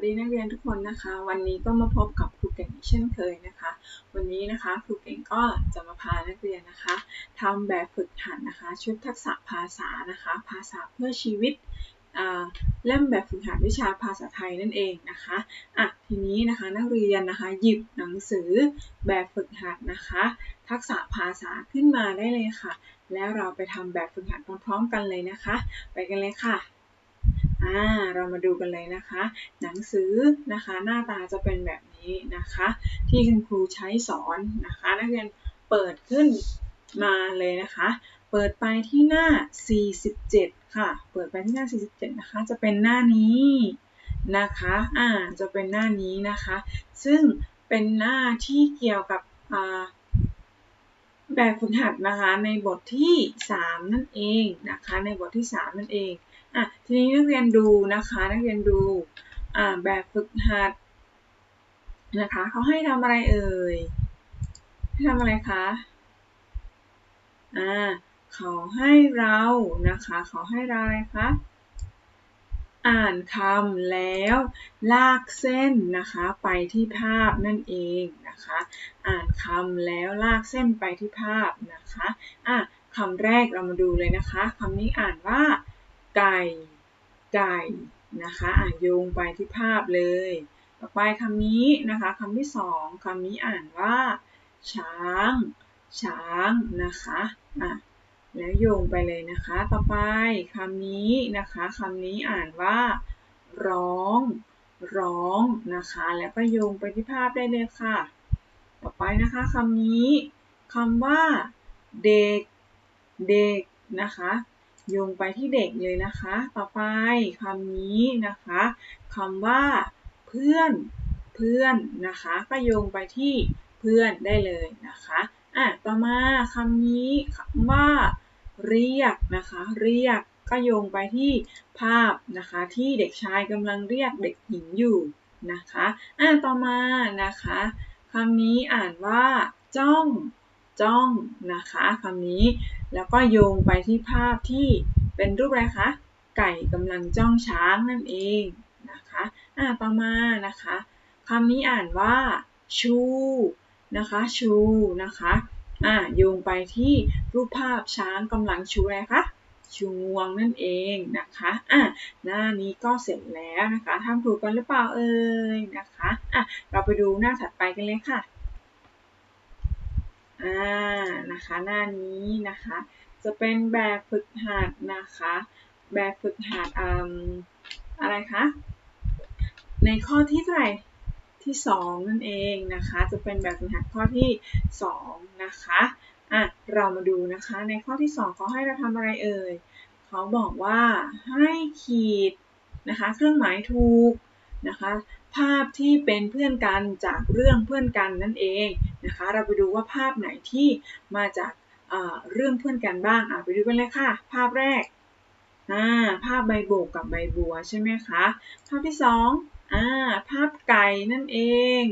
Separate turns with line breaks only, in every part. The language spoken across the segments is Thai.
วัสดีนักเรียนทุกคนนะคะ วันนี้ก็มาพบกับครูเก่งเช่นเคยนะคะ วันนี้นะคะครูเก่งก็จะมาพานักเรียนนะคะทำแบบฝึกหัดนะคะ ชุดทักษะภาษานะคะ ภาษาเพื่อชีวิตเล่มแบบฝึกหัดวิชาภาษาไทยนั่นเองนะคะอะทีนี้นะคะนักเรียนนะคะหยิบหนังสือแบบฝึกหัดนะคะ ทักษะภาษาขึ้นมาได้เลยค่ะ แล้วเราไปทำแบบฝึกหัดพร้อมๆกันเลยนะคะ ไปกันเลยค่ะ อ่าเรามาดูกันเลยนะคะ หนังสือนะคะหน้าตาจะเป็นแบบนี้นะคะ ที่คุณครูใช้สอนนะคะ นักเรียนเปิดขึ้นมาเลยนะคะ เปิดไปที่หน้า 47 ค่ะ เปิดไปที่หน้า 47 นะคะ จะเป็นหน้านี้นะคะ อ่า จะเป็นหน้านี้นะคะ ซึ่งเป็นหน้าที่เกี่ยวกับอ่าแบบฝึกหัดนะคะในบทที่ 3 นั่นเองนะคะ ในบทที่ 3 นั่นเอง อะทีนี้นักเรียนดูนะคะ นักเรียนดูอ่าแบบฝึกหัดนะคะเขาให้ทำอะไรเอ่ยให้ทำอะไรคะอ่าเขาให้เรานะคะเขาให้เราอะไรคะอ่านคำแล้วลากเส้นนะคะไปที่ภาพนั่นเองนะคะ อ่านคำแล้วลากเส้นไปที่ภาพนะคะอะคำแรกเรามาดูเลยนะคะคำนี้อ่านว่า ไก่ไก่นะคะอ่านโยงไปที่ภาพเลย ต่อไปคำนี้นะคะคำที่สองคำนี้อ่านว่า ช้าง ช้างนะคะอะแล้วโยงไปเลยนะคะ ต่อไปคำนี้นะคะคำนี้อ่านว่า ร้อง ร้องนะคะ แล้วก็โยงไปที่ภาพได้เลยค่ะ ต่อไปนะคะคำนี้คำว่า เด็ก เด็กนะคะ โยงไปที่เด็กเลยนะคะ ต่อไปคำนี้นะคะคำว่า เพื่อน เพื่อนนะคะ ก็โยงไปที่เพื่อนได้เลยนะคะอะต่อมาคำนี้คำว่า เรียกนะคะ เรียกก็โยงไปที่ภาพนะคะ ที่เด็กชายกำลังเรียกเด็กหญิงอยู่นะคะอะต่อมานะคะคำนี้อ่านว่า จ้อง จ้องนะคะคำนี้ แล้วก็โยงไปที่ภาพที่เป็นรูปอะไรคะ ไก่กำลังจ้องช้างนั่นเองนะคะอ่าต่อมานะคะคำนี้อ่านว่า ชูนะคะชูนะคะอ่าโยงไปที่รูปภาพช้างกำลังชูอะไรคะชูงวงนั่นเองนะคะอะหน้านี้ก็เสร็จแล้วนะคะทำถูกกันหรือเปล่าเอ่ยนะคะอะเราไปดูหน้าถัดไปกันเลยค่ะ อ่านะคะหน้านี้นะคะ จะเป็นแบบฝึกหัดนะคะ แบบฝึกหัดอืมอะไรคะในข้อที่เท่าไหร่ที่ 2 นั่นเองนะคะ จะเป็นแบบฝึกหัดข้อที่ 2 นะคะอะเรามาดูนะคะในข้อที่ 2เขาให้เราทำอะไรเอ่ยเขาบอกว่าให้ขีดนะคะเครื่องหมายถูกนะคะ ภาพที่เป็นเพื่อนกันจากเรื่องเพื่อนกันนั่นเอง นะคะ เราไปดูว่าภาพไหนที่มาจากเรื่องเพื่อนกันบ้างไปดูกันเลยค่ะ ภาพแรกภาพใบโบกกับใบบัวใช่ไหมคะ ภาพที่สองอภาพไก่นั่นเอง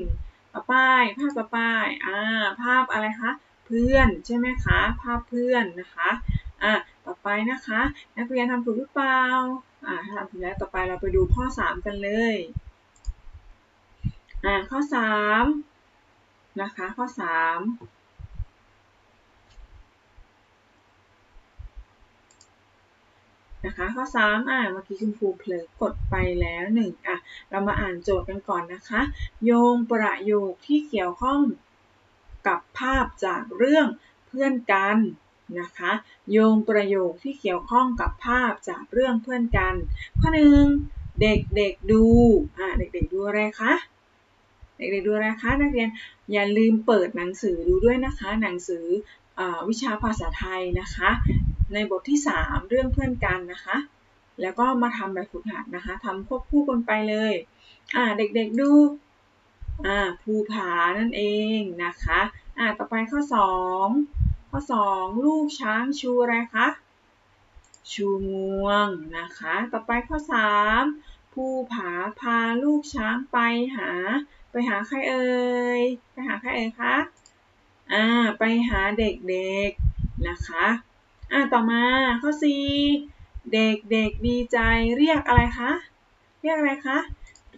ต่อไปภาพต่อไปภาพอะไรคะ เพื่อนใช่ไหมคะ ภาพเพื่อนนะคะอ่าต่อไปนะคะ นักเรียนทำถูกหรือเปล่าอ่าถ้าทำถูกแล้วต่อไปเราไปดูข้อ 3 กันเลยอ่าข้อ 3 นะคะ ข้อ3นะคะข้อ3อ่าเมื่อกี้คุณครูเผลอกดไปแล้วหนึ่งอะ เรามาอ่านโจทย์กันก่อนนะคะ โยงประโยคที่เกี่ยวข้องกับภาพจากเรื่องเพื่อนกันนะคะ โยงประโยคที่เกี่ยวข้องกับภาพจากเรื่องเพื่อนกัน ข้อหนึ่งเด็กๆดูอ่าเด็กๆดูอะไรคะ เด็กๆดูอะคะ นักเรียนอย่าลืมเปิดหนังสือดูด้วยนะคะ หนังสืออวิชาภาษาไทยนะคะ ในบทที่ 3 เรื่องเพื่อนกันนะคะ แล้วก็มาทำแบบฝึกหัดนะคะทำควบคู่กันไปเลยอ่าเด็กๆดูอ่าภูผานั่นเองนะคะอ่าต่อไปข้อ 2 ข้อ 2 ลูกช้างชูอะไรคะชูงวงนะคะ ต่อไปข้อ 3 ภูผาพาลูกช้างไปหา ไปหาใครเอ่ย ไปหาใครเอ่ยคะ อ่า ไปหาเด็กๆ นะคะ อ่า ต่อมาข้อ4เด็กๆดีใจเรียกอะไรคะ เรียกอะไรคะ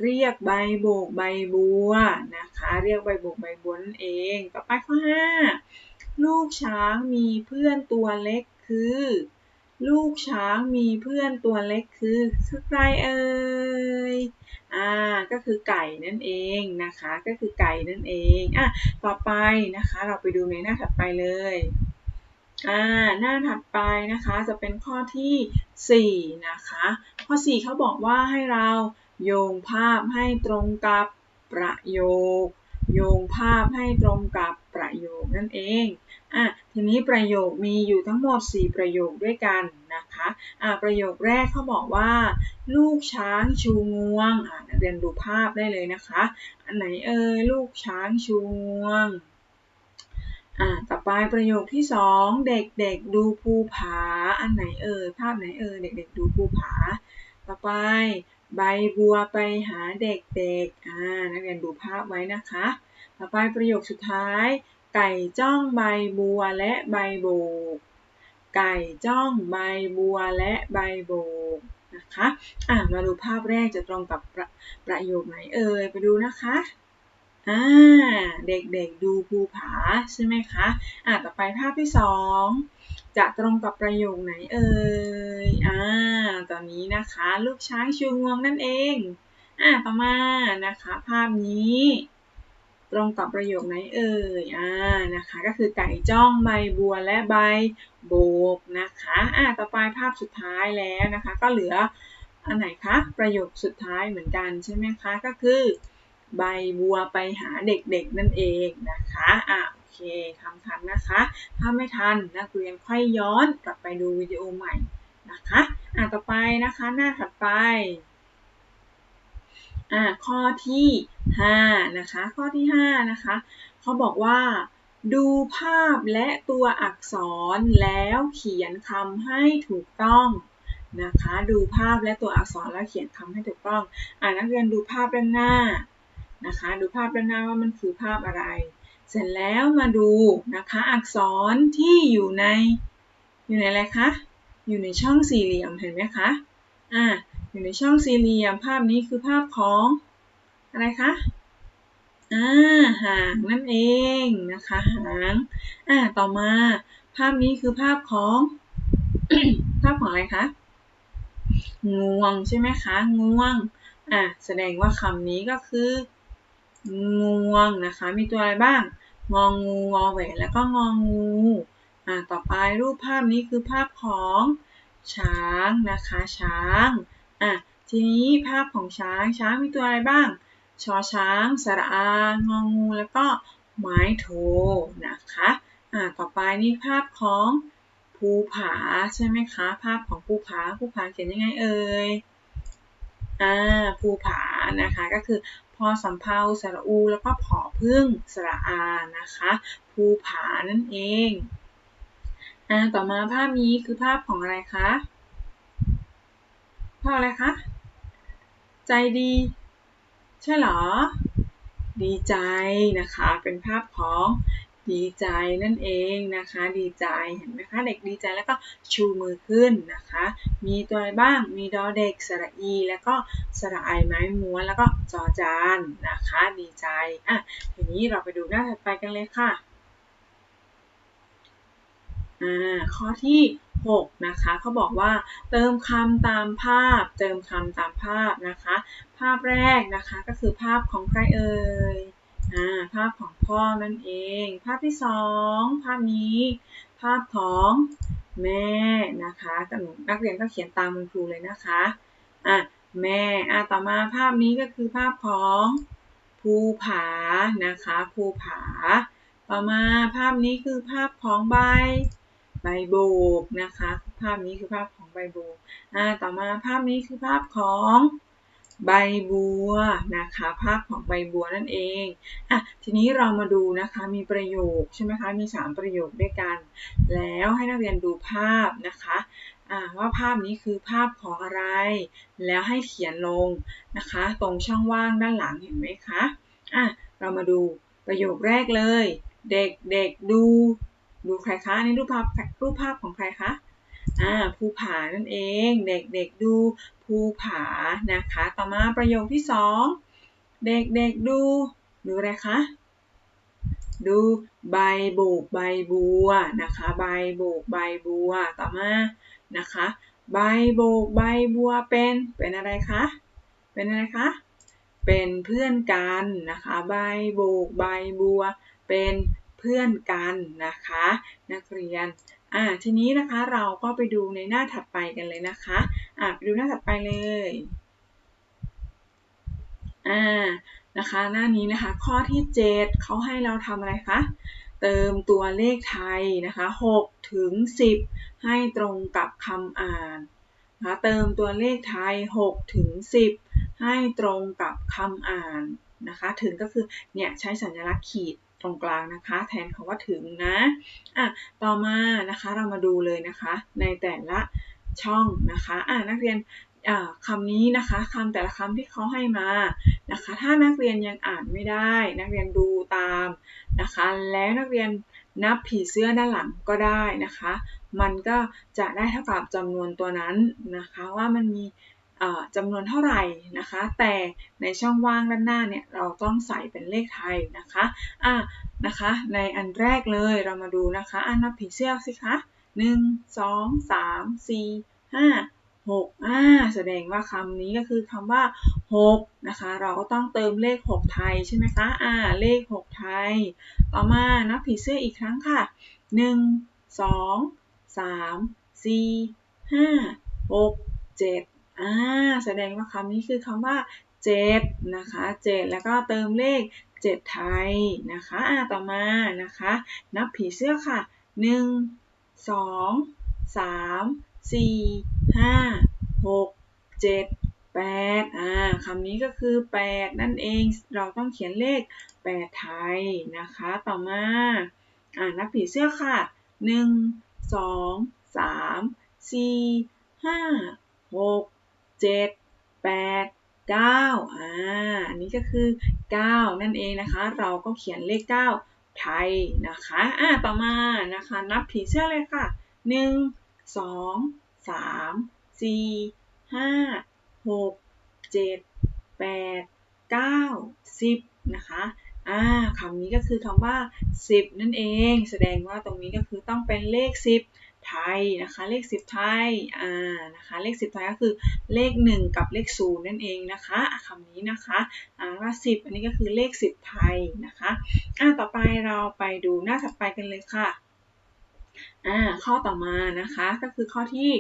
เรียกใบโบกใบบัวนะคะ เรียกใบโบกใบบัวนั่นเอง ต่อไปข้อ5ลูกช้างมีเพื่อนตัวเล็กคือ ลูกช้างมีเพื่อนตัวเล็กคือคือใครเอ่ย อ่า ก็คือไก่นั่นเองนะคะ ก็คือไก่นั่นเอง อะ ต่อไปนะคะ เราไปดูในหน้าถัดไปเลย อ่า หน้าถัดไปนะคะจะเป็นข้อที่ 4 นะคะ ข้อ 4เขาบอกว่าให้เราโยงภาพให้ตรงกับประโยค โยงภาพให้ตรงกับประโยคนั่นเอง อะทีนี้ประโยคมีอยู่ทั้งหมด 4 ประโยคด้วยกันนะคะอะประโยคแรกเขาบอกว่า ลูกช้างชูงวงอะนักเรียนดูภาพได้เลยนะคะ อันไหนเอ่ยลูกช้างชูงวงอ่าต่อไปประโยคที่สองเด็กๆดูภูผา อันไหนเอ่ยภาพไหนเอ่ยเด็ก ๆ ดูภูผา ต่อไปใบบัวไปหาเด็กๆอ่านักเรียนดูภาพไว้นะคะ ต่อไปประโยคสุดท้าย ไก่จ้องใบบัวและใบโบก ไก่จ้องใบบัวและใบโบกนะคะ อ่ามาดูภาพแรกจะตรงกับประประโยคไหนเอ่ย ไปดูนะคะ อ่า เด็กๆดูภูผาใช่ไหมคะ อ่าต่อไปภาพที่สองจะตรงกับประโยคไหนเอ่ย อ่า ตอนนี้นะคะ ลูกช้างชูงวงนั่นเอง อ่าต่อมานะคะ ภาพนี้ ตรงกับประโยคไหนเอ่ยอ่านะคะ ก็คือไก่จ้องใบบัวและใบโบกนะคะอ่าต่อไปภาพสุดท้ายแล้วนะคะ ก็เหลืออันไหนคะประโยคสุดท้ายเหมือนกันใช่ไหมคะก็คือใบบัวไปหาเด็กๆนั่นเองนะคะอะโอเคทำทันนะคะ ถ้าไม่ทันนักเรียนค่อยย้อนกลับไปดูวิดีโอใหม่นะคะอะต่อไปนะคะหน้าถัดไป อะข้อที่5นะคะ ข้อที่5นะคะเขาบอกว่าดูภาพและตัวอักษรแล้วเขียนคำให้ถูกต้องนะคะ ดูภาพและตัวอักษรแล้วเขียนคำให้ถูกต้อง อ่านักเรียนดูภาพด้านหน้านะคะ ดูภาพด้านหน้าว่ามันคือภาพอะไร เสร็จแล้วมาดูนะคะอักษรที่อยู่ในอยู่ในอะไรคะ อยู่ในช่องสี่เหลี่ยมเห็นไหมคะ อ่า อยู่ในช่องสี่เหลี่ยม ภาพนี้คือภาพของอะไรคะอ่าหางนั่นเองนะคะหางอ่าต่อมา ภาพนี้คือภาพของ ภาพของอะไรคะงวงใช่ไหมคะงวงอะแสดงว่าคำนี้ก็คืองวงนะคะ มีตัวอะไรบ้าง งองูงอแหวนแล้วก็งองูอ่าต่อไปรูปภาพนี้คือภาพของช้างนะคะช้าง อะทีนี้ภาพของช้างช้างมีตัวอะไรบ้าง ชอช้าง สระอางองูแล้วก็ไม้โทนะคะอ่าต่อไปนี่ภาพของภูผาใช่ไหมคะ ภาพของภูผาภูผาเขียนยังไงเอ่ยอ่าภูผานะคะก็คือพอสำเพาสระอู แล้วก็ผอพึ่งสระอานะคะภูผานั่นเองอ่าต่อมาภาพนี้คือภาพของอะไรคะ ภาพอะไรคะ ใจดี ใช่หรอ ดีใจนะคะ เป็นภาพของดีใจนั่นเองนะคะ ดีใจเห็นไหมคะ เด็กดีใจแล้วก็ชูมือขึ้นนะคะ มีตัวอะไรบ้าง มีดอเด็กสระอี แล้วก็สระไอไม้ม้วนแล้วก็จอจานนะคะ ดีใจอะทีนี้เราไปดูหน้าถัดไปกันเลยค่ะอ่าข้อที่ 6นะคะเขาบอกว่าเติมคำตามภาพ เติมคำตามภาพนะคะ ภาพแรกนะคะก็คือภาพของใครเอ่ยอ่าภาพของพ่อนั่นเอง ภาพที่สองภาพนี้ ภาพของแม่นะคะนักเรียนก็เขียนตามคุณครูเลยนะคะอะแม่อะต่อมาภาพนี้ก็คือภาพของภูผานะคะภูผา ต่อมาภาพนี้คือภาพของใบ ใบโบกนะคะ ภาพนี้คือภาพของใบโบกอ่าต่อมาภาพนี้คือภาพของใบบัวนะคะ ภาพของใบบัวนั่นเองอะทีนี้เรามาดูนะคะมีประโยคใช่ไหมคะมี 3 ประโยคด้วยกัน แล้วให้นักเรียนดูภาพนะคะว่าภาพนี้คือภาพของอะไร แล้วให้เขียนลงนะคะ ตรงช่องว่างด้านหลังเห็นไหมคะอะเรามาดูประโยคแรกเลย เด็กเด็กดู ดูใครคะนี่รูปภาพรูปภาพของใครคะอ่าภูผานั่นเอง เด็กๆดูภูผานะคะ ต่อมาประโยคที่สองเด็กๆดู ดูอะไรคะดูใบโบกใบบัวนะคะ ใบโบกใบบัวต่อมานะคะ ใบโบกใบบัวเป็นเป็นอะไรคะเป็นอะไรคะเป็นเพื่อนกันนะคะ ใบโบกใบบัว เป็น เพื่อนกันนะคะ นักเรียนอ่าทีนี้นะคะเราก็ไปดูในหน้าถัดไปกันเลยนะคะอ่าไปดูหน้าถัดไปเลยอ่านะคะหน้านี้นะคะข้อที่ 7เขาให้เราทำอะไรคะเติมตัวเลขไทยนะคะ6ถึง10 ให้ตรงกับคำอ่านนะคะเติมตัวเลขไทย6ถึง10 ให้ตรงกับคำอ่านนะคะถึงก็คือเนี่ยใช้สัญลักษณ์ขีด ตรงกลางนะคะ แทนคำว่าถึงนะอะต่อมานะคะเรามาดูเลยนะคะ ในแต่ละช่องนะคะอะนักเรียนคำนี้นะคะคำแต่ละคำที่เขาให้มานะคะ ถ้านักเรียนยังอ่านไม่ได้ นักเรียนดูตามนะคะ แล้วนักเรียนนับผีเสื้อด้านหลังก็ได้นะคะ มันก็จะได้เท่ากับจำนวนตัวนั้นนะคะ ว่ามันมี จำนวนเท่าไหร่นะคะ แต่ในช่องว่างด้านหน้าเนี่ยเราต้องใส่เป็นเลขไทยนะคะอะนะคะ ในอันแรกเลยเรามาดูนะคะอะนับผีเสื้อสิคะหนึ่งสองสามสี่ห้าหกอ่าแสดงว่าคำนี้ก็คือคำว่าหกนะคะ เราก็ต้องเติมเลขหกไทยใช่ไหมคะอ่าเลขหกไทย ต่อมานับผีเสื้ออีกครั้งค่ะหนึ่งสองสามสี่ห้าหกเจ็ด อ่าแสดงว่าคำนี้คือคำว่าเจ็ดนะคะเจ็ดแล้วก็เติมเลขเจ็ดไทยนะคะอ่าต่อมานะคะ นับผีเสื้อค่ะหนึ่งสองสามสี่ห้าหกเจ็ดแปดอ่าคำนี้ก็คือแปดนั่นเองเราต้องเขียนเลขแปดไทยนะคะ ต่อมาอ่านับผีเสื้อค่ะหนึ่งสองสามสี่ห้าหก เจ็ดแปดเก้าอ่า อันนี้ก็คือเก้านั่นเองนะคะ เราก็เขียนเลขเก้าไทยนะคะ อ่า ต่อมานะคะ นับผีเสื้อเลยค่ะหนึ่งสองสามสี่ห้าหกเจ็ดแปดเก้าสิบนะคะอ่าคำนี้ก็คือคำว่า 10 นั่นเอง แสดงว่าตรงนี้ก็คือต้องเป็นเลข 10 ไทยนะคะ เลข 10 ไทย อ่า นะคะ เลข 10 ไทยก็คือเลข 1 กับเลข 0 นั่นเองนะคะคำนี้นะคะ อ่านว่า 10 อันนี้ก็คือเลข 10 ไทยนะคะ อ่า ต่อไปเราไปดูหน้าถัดไปกันเลยค่ะ อ่า ข้อต่อมานะคะ ก็คือข้อที่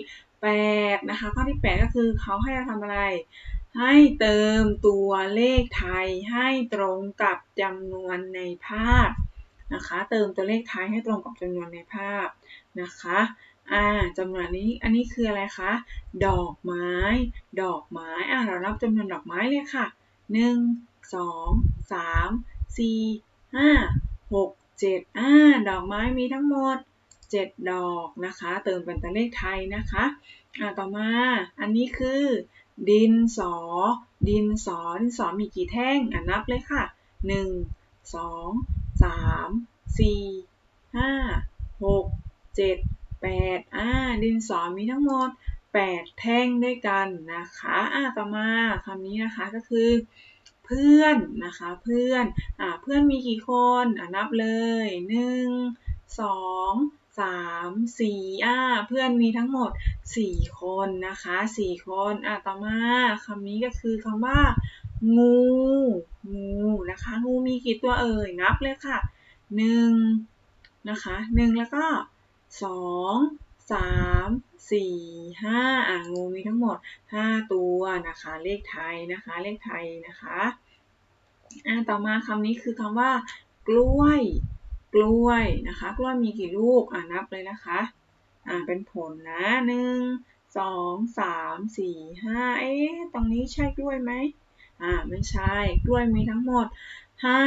8 นะคะ ข้อที่ 8 ก็คือเขาให้เราทำอะไรให้เติมตัวเลขไทยให้ตรงกับจำนวนในภาพ นะคะ เติมตัวเลขไทยให้ตรงกับจำนวนในภาพนะคะอ่าจำนวนนี้อันนี้คืออะไรคะ ดอกไม้ ดอกไม้อ่าเรานับจำนวนดอกไม้เลยค่ะ 1 2 3 4 5 6 7อ่าดอกไม้มีทั้งหมด 7 ดอกนะคะ เติมเป็นตัวเลขไทยนะคะอ่าต่อมาอันนี้คือ ดินสอ ดินสอดินสอมีกี่แท่งอ่านับเลยค่ะ 1 2 3 4 5 6 7 8อ่าดินสอมีทั้งหมด8แท่งด้วยกันนะคะอ่าต่อมาคำนี้นะคะก็คือ เพื่อนนะคะเพื่อนอ่าเพื่อนมีกี่คนอ่านับเลย1 2สามสี่อ่าเพื่อนมีทั้งหมดสี่คนนะคะสี่คนอ่าต่อมาคำนี้ก็คือคำว่า งู งูนะคะ งูมีกี่ตัวเอ่ย นับเลยค่ะหนึ่งนะคะหนึ่งแล้วก็สองสามสี่ห้าอ่างูมีทั้งหมดห้าตัวนะคะ เลขไทยนะคะ เลขไทยนะคะอ่าต่อมาคำนี้คือคำว่า กล้วย กล้วยนะคะ กล้วยมีกี่ลูกอ่านับเลยนะคะอ่าเป็นผลนะหนึ่งสองสามสี่ห้าเอ๊ะตรงนี้ใช่กล้วยไหม อ่าไม่ใช่กล้วยมีทั้งหมดห้า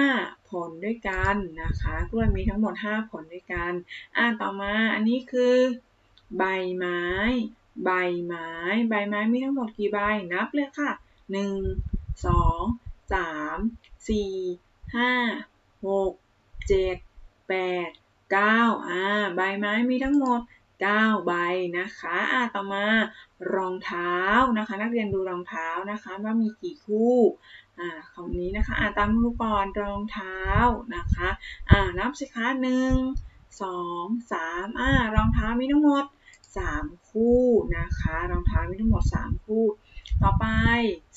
ผลด้วยกันนะคะ กล้วยมีทั้งหมดห้าผลด้วยกัน อ่าต่อมาอันนี้คือ ใบไม้ ใบไม้ ใบไม้มีทั้งหมดกี่ใบนับเลยค่ะหนึ่งสองสามสี่ห้าหกเจ็ดแปดเก้าอ่าใบไม้มีทั้งหมด 9 ใบนะคะอะต่อมารองเท้านะคะ นักเรียนดูรองเท้านะคะว่ามีกี่คู่อ่าคำนี้นะคะอ่าตามรูปก่อนรองเท้านะคะอ่านับสิคะหนึ่งสองสามอ่ารองเท้ามีทั้งหมด3คู่นะคะ รองเท้ามีทั้งหมด3คู่ ต่อไป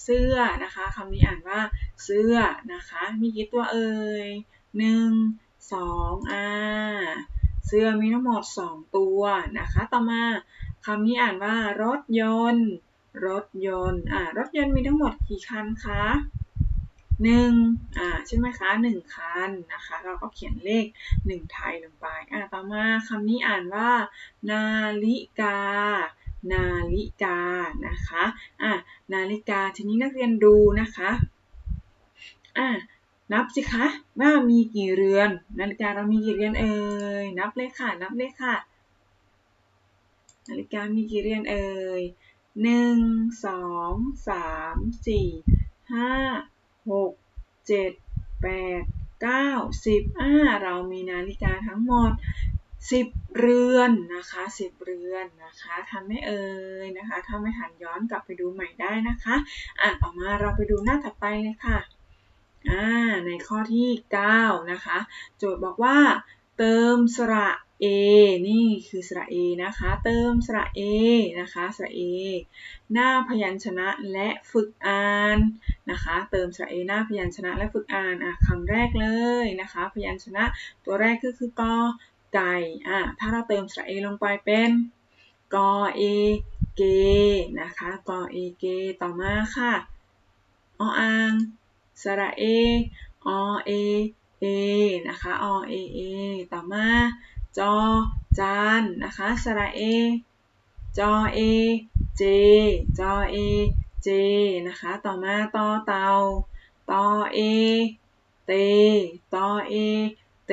เสื้อนะคะคำนี้อ่านว่าเสื้อนะคะ มีกี่ตัวเอ่ยหนึ่งสองอ่า เสื้อมีทั้งหมด 2 ตัวนะคะ ต่อมาคำนี้อ่านว่ารถยนต์ รถยนต์อ่ารถยนต์มีทั้งหมดกี่คันคะหนึ่งอ่าใช่ไหมคะหนึ่งคันนะคะ เราก็เขียนเลขหนึ่งไทยลงไปอ่าต่อมาคำนี้อ่านว่า นาฬิกา นาฬิกานะคะอ่านาฬิกาทีนี้นักเรียนดูนะคะอ่า นับสิคะว่ามีกี่เรือน นาฬิกาเรามีกี่เรือนเอ่ยนับเลยค่ะ นับเลยค่ะ นาฬิกามีกี่เรือนเอ่ยหนึ่งสองสามสี่ห้าหกเจ็ดแปดเก้าสิบอ่าเรามีนาฬิกาทั้งหมดสิบเรือนนะคะสิบเรือนนะคะทำไม่เอ่ยนะคะ ถ้าไม่ทันย้อนกลับไปดูใหม่ได้นะคะ อะต่อมาเราไปดูหน้าถัดไปเลยค่ะ อ่าในข้อที่ 9 นะคะ โจทย์บอกว่า เติมสระ A นี่คือสระ A นะคะ เติมสระ A นะคะ สระ A หน้าพยัญชนะและฝึกอ่านนะคะ เติมสระ A หน้าพยัญชนะและฝึกอ่านอะคำแรกเลยนะคะ พยัญชนะตัวแรกก็คือกอไก่อะถ้าเราเติมสระ A ลงไปเป็นกอเอเกนะคะกอเอเกต่อมาค่ะออ่าง สระเอ อเอ เอ นะคะ อเอ เอ ต่อมา จอ จาน นะคะ สระเอ จอเอ เจ จอเอ เจ นะคะ ต่อมา ตอเตาตอเอ เต ตอเอ เต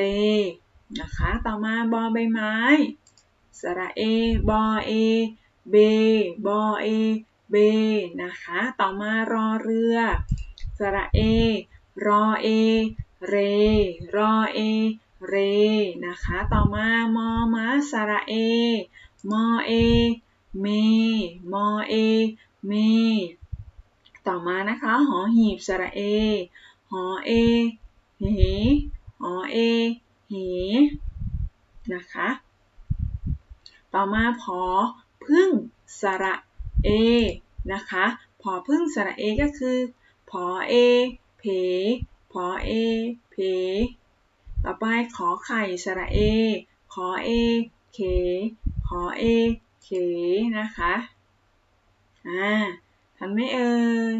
นะคะ ต่อมา บอใบไม้ สระเอ บอเอ เบ บอเอ เบ นะคะ ต่อมารอเรือ ระเอ รอเอ เร รอเอ เร นะคะ ต่อมา มอมาสระเอ มอเอ เม มอเอ เม ต่อมานะคะ หอหีบสระเอ หอเอ เห หอเอ เห นะคะ ต่อมาพอพึ่งสระเอ นะคะ พอพึ่งสระเอก็คือ พอเอ เพพอเอ เพ ต่อไปขอไข่สระเอ ขอเอเคขอเอเคนะคะ อ่าทันไหมเอ่ย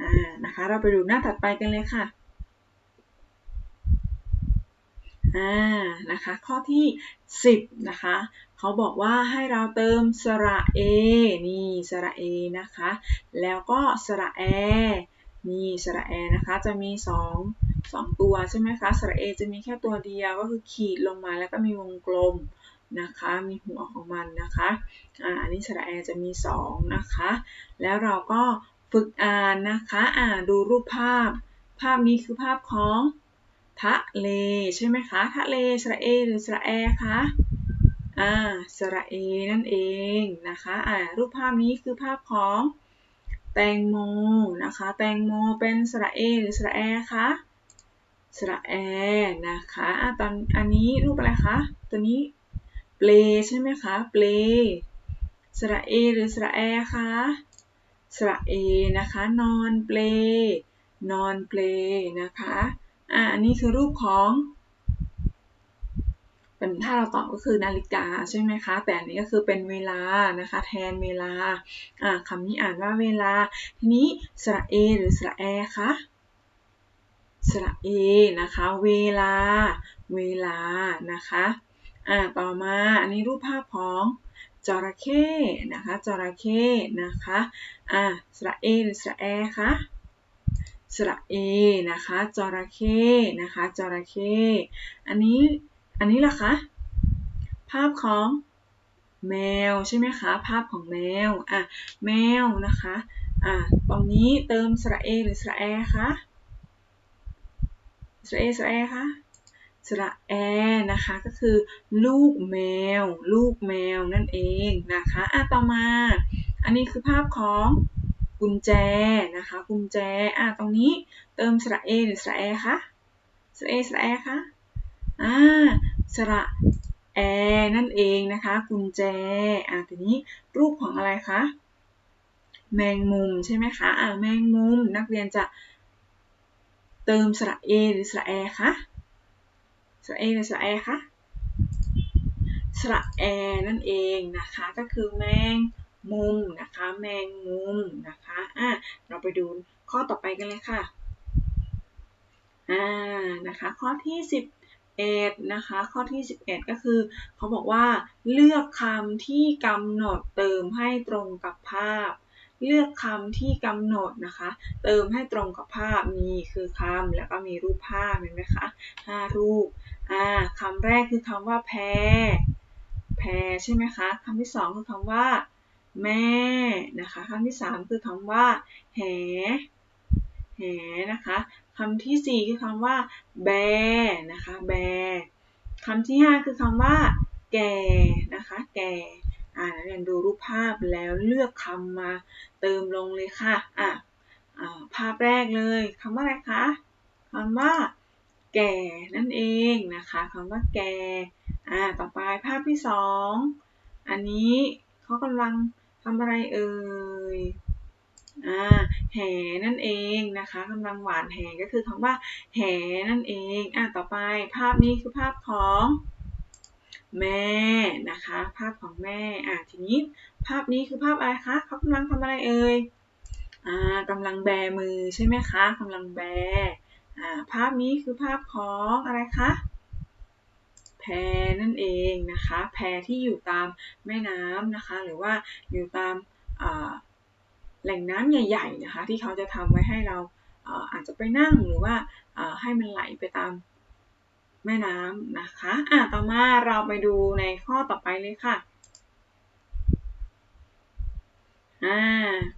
อ่า นะคะ เราไปดูหน้าถัดไปกันเลยค่ะอ่า นะคะ ข้อที่ 10 นะคะเขาบอกว่าให้เราเติมสระเอนี่สระเอนะคะ แล้วก็สระแอนี่สระแอนะคะจะมี 2 2 ตัวใช่ไหมคะสระเอจะมีแค่ตัวเดียวก็คือขีดลงมาแล้วก็มีวงกลมนะคะ มีหัวของมันนะคะอ่าอันนี้สระแอจะมี 2 นะคะ แล้วเราก็ฝึกอ่านนะคะ อ่าดูรูปภาพ ภาพนี้คือภาพของ ทะเลใช่ไหมคะทะเลสระเอหรือสระแอคะอ่าสระเอนั่นเองนะคะอ่ารูปภาพนี้คือภาพของแตงโมนะคะแตงโมเป็นสระเอหรือสระแอคะสระแอนะคะอะตอนอันนี้รูปอะไรคะตัวนี้เปลใช่ไหมคะเปลสระเอหรือสระแอคะสระเอนะคะนอนเปลนอนเปลนะคะ อันนี้คือรูปของเป็นถ้าเราตอบก็คือนาฬิกาใช่ไหมคะ แต่อันนี้ก็คือเป็นเวลานะคะ แทนเวลาอ่าคำนี้อ่านว่าเวลา ทีนี้สระเอหรือสระแอคะสระเอนะคะ เวลา เวลานะคะอ่าต่อมาอันนี้รูปภาพของจระเข้นะคะจระเข้นะคะอ่าสระเอหรือสระแอคะ สระเอนะคะจระเข้นะคะจระเข้อันนี้อันนี้ล่ะคะภาพของแมวใช่ไหมคะภาพของแมวอะแมวนะคะอะตรงนี้เติมสระเอหรือสระแอคะสระเอสระแอคะสระแอนะคะก็คือลูกแมว ลูกแมวนั่นเองนะคะอะต่อมา อันนี้คือภาพของ กุญแจนะคะ กุญแจ อะตรงนี้เติมสระเอหรือสระแอคะ สระเอสระแอคะ อ่า สระแอนั่นเองนะคะ กุญแจ อะทีนี้รูปของอะไรคะ แมงมุมใช่ไหมคะ อ่าแมงมุม นักเรียนจะเติมสระเอหรือสระแอคะ สระเอหรือสระแอคะ สระแอนั่นเองนะคะ ก็คือแมง มุมนะคะ แมงมุมนะคะอะเราไปดูข้อต่อไปกันเลยค่ะอ่านะคะ ข้อที่ 11นะคะ ข้อที่ 11 ก็คือ เขาบอกว่าเลือกคำที่กำหนดเติมให้ตรงกับภาพ เลือกคำที่กำหนดนะคะ เติมให้ตรงกับภาพมีคือคำแล้วก็มีรูปภาพเห็นไหมคะห้ารูปอ่าคำแรกคือคำว่าแพแพใช่ไหมคะคำที่สองคือคำว่า แม่นะคะคำที่สามคือคำว่า แห แหนะคะคำที่สี่คือคำว่า แบนะคะ แบคำที่ห้าคือคำว่า แก่นะคะ แก่อ่านักเรียนดูรูปภาพแล้วเลือกคำมาเติมลงเลยค่ะอะภาพแรกเลยคำว่าอะไรคะคำว่า แก่นั่นเองนะคะคำว่าแก่อ่าต่อไปภาพที่สองอันนี้เขากำลังำอะไรเอ่ยอ่าแห่นั่นเองนะคะกำลังหวานแห่ก็คือคำว่า แห่นั่นเองอ่าต่อไปภาพนี้คือภาพของแม่นะคะ ภาพของแม่อ่าทีนี้ภาพนี้คือภาพอะไรคะเขากำลังทำอะไรเอ่ยอ่ากำลังแบมือใช่ไหมคะกำลังแบอ่าภาพนี้คือภาพของอะไรคะ แพนั่นเองนะคะ แพที่อยู่ตามแม่น้ำนะคะ หรือว่าอยู่ตามแหล่งน้ำใหญ่ๆนะคะ ที่เขาจะทำไว้ให้เราอาจจะไปนั่งหรือว่าให้มันไหลไปตามแม่น้ำนะคะอะต่อมาเราไปดูในข้อต่อไปเลยค่ะอ่า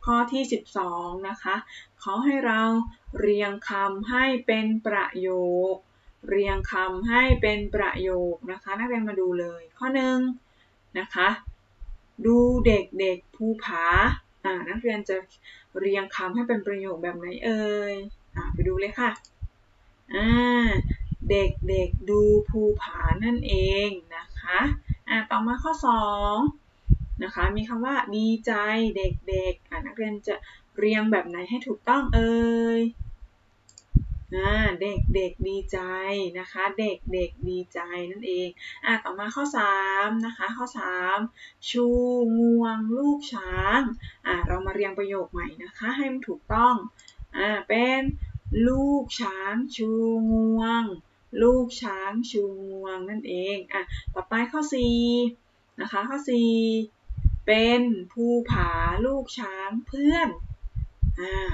ข้อที่ 12 นะคะเขาให้เราเรียงคำให้เป็นประโยค เรียงคำให้เป็นประโยคนะคะ นักเรียนมาดูเลย ข้อหนึ่งนะคะ ดูเด็กๆภูผาอ่านักเรียนจะเรียงคำให้เป็นประโยคแบบไหนเอ่ยอ่าไปดูเลยค่ะอ่าเด็กๆดูภูผานั่นเองนะคะอ่าต่อมาข้อ2นะคะ มีคำว่าดีใจเด็กๆอ่านักเรียนจะเรียงแบบไหนให้ถูกต้องเอ่ย เด็กเด็กดีใจนะคะ เด็กเด็กดีใจนั่นเองอะต่อมาข้อ3นะคะข้อ 3 ชูงวงลูกช้างอะเรามาเรียงประโยคใหม่นะคะ ให้มันถูกต้องอ่าเป็นลูกช้างชูงวง ลูกช้างชูงวงนั่นเองอะต่อไปข้อ4นะคะข้อ 4 เป็นภูผาลูกช้างเพื่อน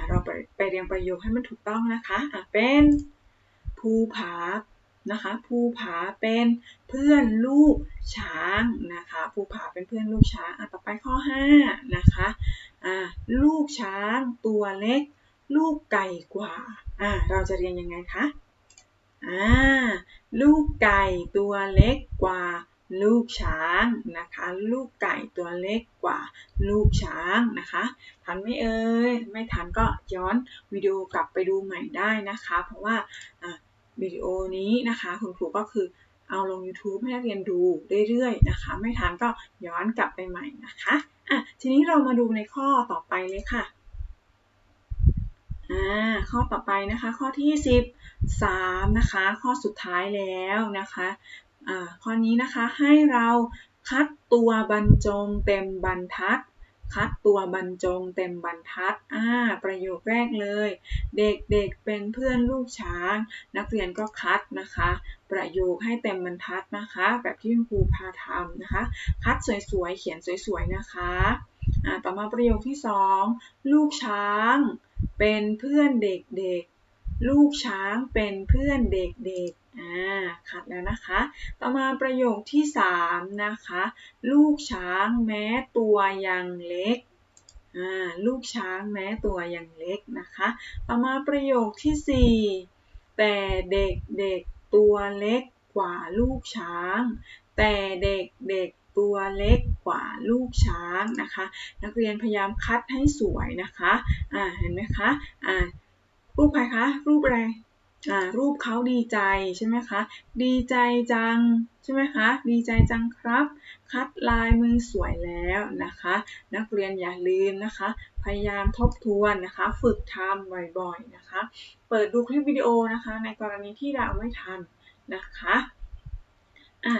เราไปไปเรียงประโยคให้มันถูกต้องนะคะะเป็นภูผานะคะภูผาเป็นเพื่อนลูกช้างนะคะภูผาเป็นเพื่อนลูกช้างอะต่อไปข้อ5นะคะอ่าลูกช้างตัวเล็ก ลูกไก่กว่าอ่าเราจะเรียนยังไงคะอ่าลูกไก่ตัวเล็กกว่า ลูกช้างนะคะ ลูกไก่ตัวเล็กกว่าลูกช้างนะคะทันไม่เอ่ยไม่ทันก็ย้อนวิดีโอกลับไปดูใหม่ได้นะคะ เพราะว่าวิดีโอนี้นะคะคุณครูก็คือเอาลง YouTube ให้เรียนดูเรื่อยๆนะคะ ไม่ทันก็ย้อนกลับไปใหม่นะคะอะทีนี้เรามาดูในข้อต่อไปเลยค่ะอ่าข้อต่อไปนะคะข้อที่13นะคะ ข้อสุดท้ายแล้วนะคะ ข้อนี้นะคะให้เราคัดตัวบรรจงเต็มบรรทัด คัดตัวบรรจงเต็มบรรทัดอ่าประโยคแรกเลย เด็กๆเเป็นเพื่อนลูกช้าง นักเรียนก็คัดนะคะ ประโยคให้เต็มบรรทัดนะคะ แบบที่คุณครูพาทำนะคะ คัดสวยๆ เขียนสวยๆนะคะอ่าต่อมาประโยคที่ 2 ลูกช้าง เป็นเพื่อนเด็กๆ ลูกช้างเป็นเพื่อนเด็กๆ อ่าขัดแล้วนะคะ ต่อมาประโยคที่ 3 นะคะ ลูกช้างแม้ตัวยังเล็กอ่าลูกช้างแม้ตัวยังเล็กนะคะ ต่อมาประโยคที่ 4 แต่เด็กเด็กตัวเล็กกว่าลูกช้าง แต่เด็กเด็กตัวเล็กกว่าลูกช้างนะคะ นักเรียนพยายามคัดให้สวยนะคะอ่าเห็นไหมคะอ่ารูปใครคะรูปอะไร อ่ารูปเขาดีใจใช่ไหมคะ ดีใจจังใช่ไหมคะ ดีใจจังครับ คัดลายมือสวยแล้วนะคะ นักเรียนอย่าลืมนะคะ พยายามทบทวนนะคะ ฝึกทำบ่อยๆนะคะ เปิดดูคลิปวิดีโอนะคะ ในกรณีที่เราไม่ทันนะคะอะ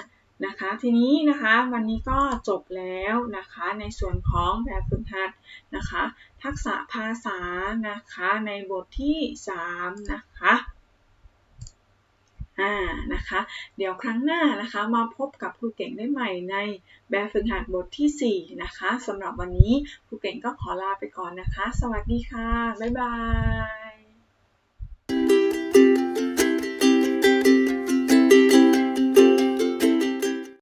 นะคะทีนี้นะคะวันนี้ก็จบแล้วนะคะในส่วนของแบบฝึกหัดนะคะ ทักษะภาษานะคะในบทที่ 3 นะคะ อ่านะคะ เดี๋ยวครั้งหน้านะคะมาพบกับครูเก่งได้ใหม่ในแบบฝึกหัดบทที่ 4 นะคะสำหรับวันนี้ครูเก่งก็ขอลาไปก่อนนะคะ สวัสดีค่ะ บ๊ายบาย